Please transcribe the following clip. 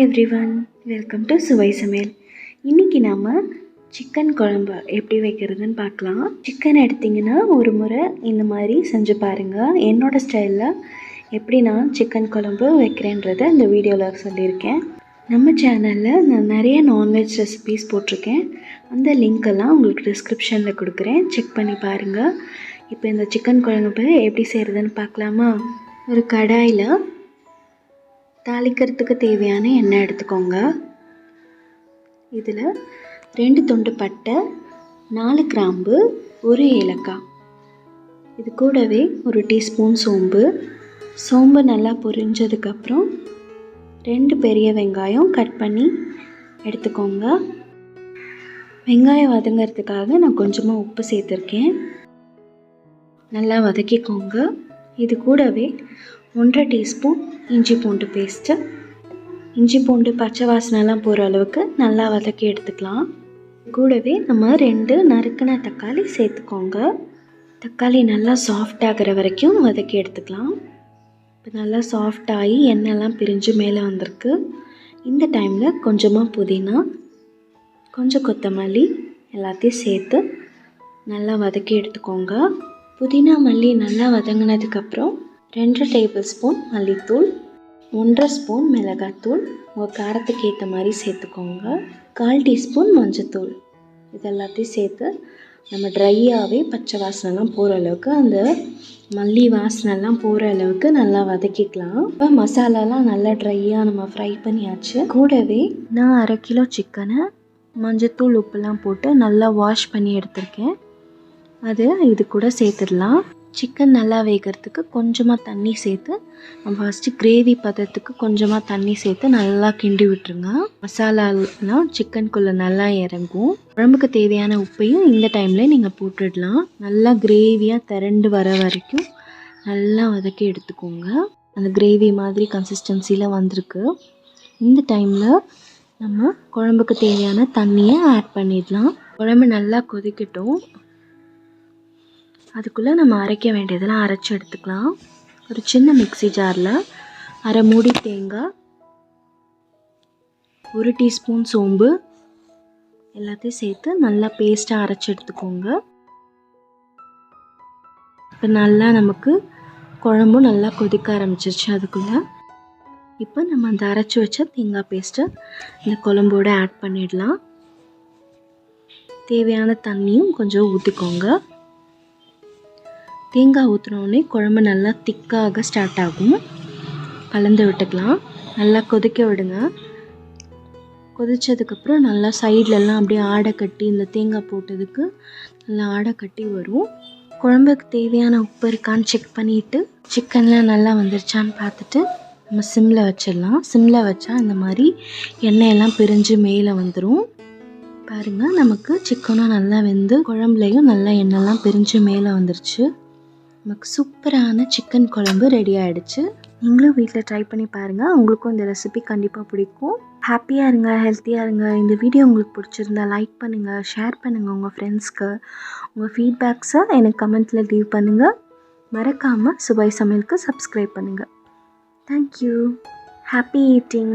Hi everyone welcome to சுவை சமையல். இன்றைக்கி நாம் சிக்கன் குழம்பு எப்படி வைக்கிறதுன்னு பார்க்கலாம். சிக்கன் எடுத்திங்கன்னா ஒரு முறை இந்த மாதிரி செஞ்சு பாருங்கள் என்னோடய ஸ்டைலில் எப்படி நான் சிக்கன் குழம்பு வைக்கிறேன்றதை இந்த வீடியோவில் சொல்லியிருக்கேன். நம்ம சேனலில் நான் நிறைய நான்வெஜ் ரெசிபீஸ் போட்டிருக்கேன். அந்த லிங்க் எல்லாம் உங்களுக்கு டிஸ்கிரிப்ஷனில் கொடுக்குறேன். செக் பண்ணி பாருங்கள் இப்போ இந்த சிக்கன் குழம்பு எப்படி செய்கிறதுன்னு பார்க்கலாமா? ஒரு கடாயில் தாளிக்கிறதுக்கு தேவையான எண்ணெய் எடுத்துக்கோங்க. இதில் ரெண்டு துண்டு பட்டை நாலு கிராம்பு ஒரு ஏலக்காய். இது கூடவே ஒரு டீஸ்பூன் சோம்பு. சோம்பு நல்லா பொரிஞ்சதுக்கப்புறம் ரெண்டு பெரிய வெங்காயம் கட் பண்ணி எடுத்துக்கோங்க. வெங்காயம் வதங்கிறதுக்காக நான் கொஞ்சமாக உப்பு சேர்த்துருக்கேன். நல்லா வதக்கிக்கோங்க. இது கூடவே ஒன்றரை டீஸ்பூன் இஞ்சி பூண்டு பேஸ்ட்டு இஞ்சி பூண்டு பச்சை வாசனைலாம் போகிற அளவுக்கு நல்லா வதக்கி எடுத்துக்கலாம். கூடவே நம்ம ரெண்டு நறுக்கின தக்காளி சேர்த்துக்கோங்க. தக்காளி நல்லா சாஃப்ட் ஆகிற வரைக்கும் வதக்கி எடுத்துக்கலாம். இப்போ நல்லா சாஃப்ட் ஆகி எண்ணெய்லாம் பிரிஞ்சு மேலே வந்திருக்கு. இந்த டைமில் கொஞ்சமாக புதினா கொஞ்சம் கொத்தமல்லி எல்லாத்தையும் சேர்த்து நல்லா வதக்கி எடுத்துக்கோங்க. புதினா மல்லி நல்லா வதங்கினதுக்கப்புறம் ரெண்டு டேபிள் ஸ்பூன் மல்லித்தூள் ஒன்றரை ஸ்பூன் மிளகாத்தூள். உங்கள் காரத்துக்கு ஏற்ற மாதிரி சேர்த்துக்கோங்க. கால் டீஸ்பூன் மஞ்சத்தூள். இது எல்லாத்தையும் சேர்த்து நம்ம ட்ரையாகவே பச்சை வாசனைலாம் போகிற அளவுக்கு அந்த மல்லி வாசனைலாம் போகிற அளவுக்கு நல்லா வதக்கிக்கலாம். இப்போ மசாலாலாம் நல்லா ட்ரையாக நம்ம ஃப்ரை பண்ணியாச்சு. கூடவே நான் அரை கிலோ சிக்கனை மஞ்சத்தூள் உப்புலாம் போட்டு நல்லா வாஷ் பண்ணி எடுத்திருக்கேன். அது இது கூட சேர்த்துடலாம். சிக்கன் நல்லா வேகிறதுக்கு கொஞ்சமாக தண்ணி சேர்த்து நம்ம ஃபஸ்ட்டு கிரேவி பதத்துக்கு கொஞ்சமாக தண்ணி சேர்த்து நல்லா கிண்டி விட்டுருங்க. மசாலாலாம் சிக்கனுக்குள்ளே நல்லா இறங்கும். குழம்புக்கு தேவையான உப்பையும் இந்த டைமில் நீங்கள் போட்டுடலாம். நல்லா கிரேவியாக திரண்டு வர வரைக்கும் நல்லா வதக்கி எடுத்துக்கோங்க. அந்த கிரேவி மாதிரி கன்சிஸ்டன்சியில் வந்திருக்கு. இந்த டைமில் நம்ம குழம்புக்கு தேவையான தண்ணியை ஆட் பண்ணிடலாம். குழம்பு நல்லா கொதிக்கட்டும். அதுக்குள்ளே நம்ம அரைக்க வேண்டியதெல்லாம் அரைச்சி எடுத்துக்கலாம். ஒரு சின்ன மிக்சி ஜாரில் அரை மூடி தேங்காய் ஒரு டீஸ்பூன் சோம்பு எல்லாத்தையும் சேர்த்து நல்லா பேஸ்ட்டாக அரைச்சி எடுத்துக்கோங்க. இப்போ நல்லா நமக்கு குழம்பும் நல்லா கொதிக்க ஆரம்பிச்சிருச்சு அதுக்குள்ளே. இப்போ நம்ம அந்த அரைச்சி வச்ச தேங்காய் பேஸ்ட்டை இந்த குழம்போட ஆட் பண்ணிடலாம். தேவையான தண்ணியும் கொஞ்சம் ஊற்றிக்கோங்க தேங்காய் ஊற்றினோடனே குழம்பு நல்லா திக்காக ஸ்டார்ட் ஆகும். கலந்து விட்டுக்கலாம். நல்லா கொதிக்க விடுங்க. கொதித்ததுக்கப்புறம் நல்லா சைட்லலாம் அப்படியே ஆடை கட்டி இந்த தேங்காய் போட்டதுக்கு நல்லா ஆடை கட்டி வரும். குழம்புக்கு தேவையான உப்பு இருக்கான்னு செக் பண்ணிவிட்டு சிக்கன்லாம் நல்லா வந்துருச்சான்னு பார்த்துட்டு நம்ம சிம்மில் வச்சிடலாம். சிம்மில் வச்சா இந்த மாதிரி எண்ணெயெல்லாம் பிரிஞ்சு மேலே வந்துடும் பாருங்கள் நமக்கு சிக்கனும் நல்லா வெந்து குழம்புலையும் நல்லா எண்ணெய்லாம் பிரிஞ்சு மேலே வந்துருச்சு. நமக்கு சூப்பரான சிக்கன் குழம்பு ரெடி ஆகிடுச்சு நீங்களும் வீட்டில் ட்ரை பண்ணி பாருங்கள் உங்களுக்கும் இந்த ரெசிபி கண்டிப்பாக பிடிக்கும். ஹாப்பியாக இருங்க ஹெல்த்தியாக இருங்க. இந்த வீடியோ உங்களுக்கு பிடிச்சிருந்தா லைக் பண்ணுங்கள் ஷேர் பண்ணுங்கள் உங்கள் ஃப்ரெண்ட்ஸ்க்கு உங்கள் ஃபீட்பேக்ஸை எனக்கு கமெண்ட்டில் லீவ் பண்ணுங்கள் மறக்காமல் சுபாய் சமையலுக்கு சப்ஸ்கிரைப் பண்ணுங்கள் தேங்க்யூ ஹாப்பி ஈட்டிங்